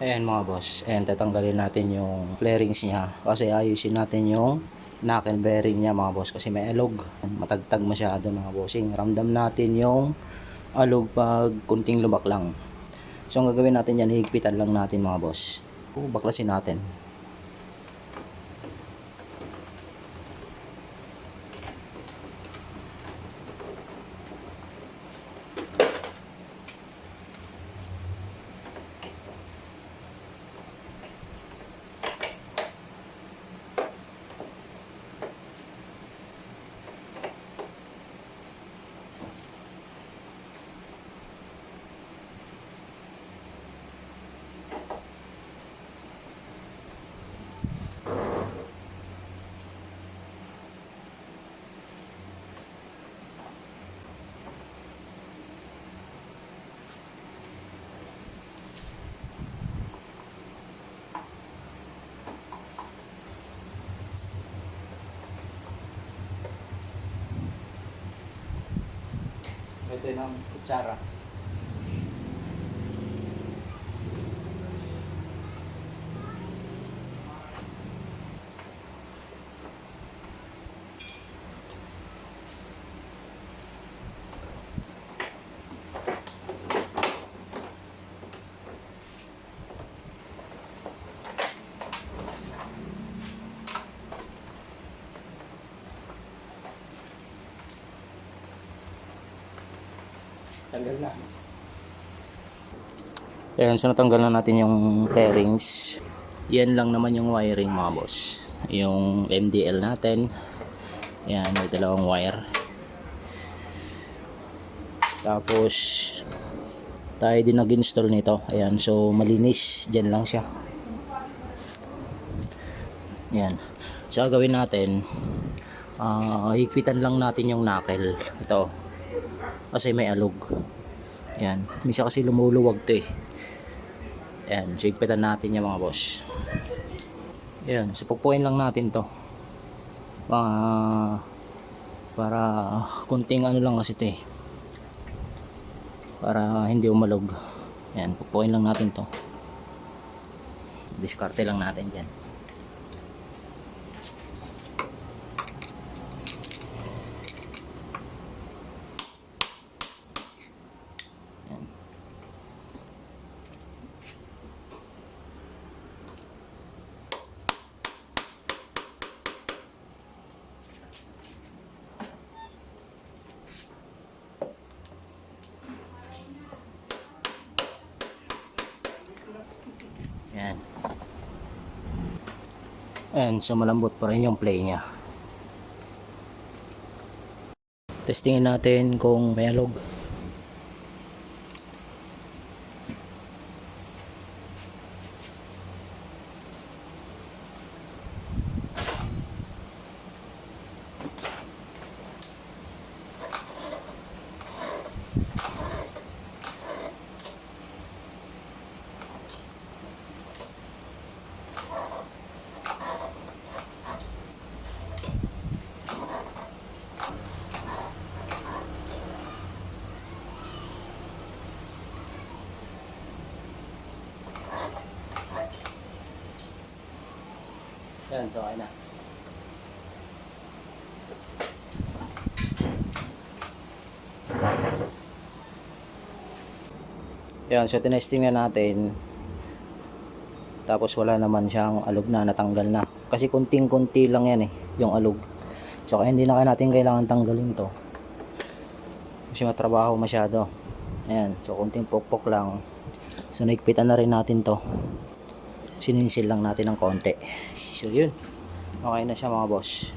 Ayan mga boss. Ayan, tatanggalin natin yung flarings niya. Kasi ayusin natin yung knuckle bearing niya mga boss. Kasi may alog. Matagtag masyado mga bossing. Ramdam natin yung alog pag kunting lubak lang. So ang gagawin natin yan, higpitan lang natin mga boss. Baklasin natin. Ito ng kutsara. Tanggal na. Ayan, so natanggal na natin yung pairings. Yan lang naman yung wiring mga boss. Yung MDL natin. Ayan, may dalawang wire. Tapos, tayo din nag-install nito. Ayan, so malinis. Diyan lang siya. Ayan. So, gawin natin, ah higpitan lang natin yung knuckle. Ito, kasi may alog. Ayan. Misa kasi lumuluwag to eh. Ayan. Sigpitan natin yung mga boss. Ayan. So, pupuin lang natin to. Mga para kunting ano lang kasi to eh. Para hindi umalog. Ayan. Pupuin lang natin to. Diskarte lang natin dyan. Ayan. Ayan, so malambot pa rin yung play niya. Testingin natin kung may alog. Yan, so okay na. Yan, so tinesting na natin. Tapos wala naman siyang alog na natanggal na. Kasi kunting-kunti lang yan eh, yung alog. So kaya hindi na kaya natin kailangan tanggalin to. Kasi matrabaho masyado. Ayan, so kunting pokpok lang. So naigpitan na rin natin to. Sininsil lang natin ng konti. So yun. Okay na siya mga boss.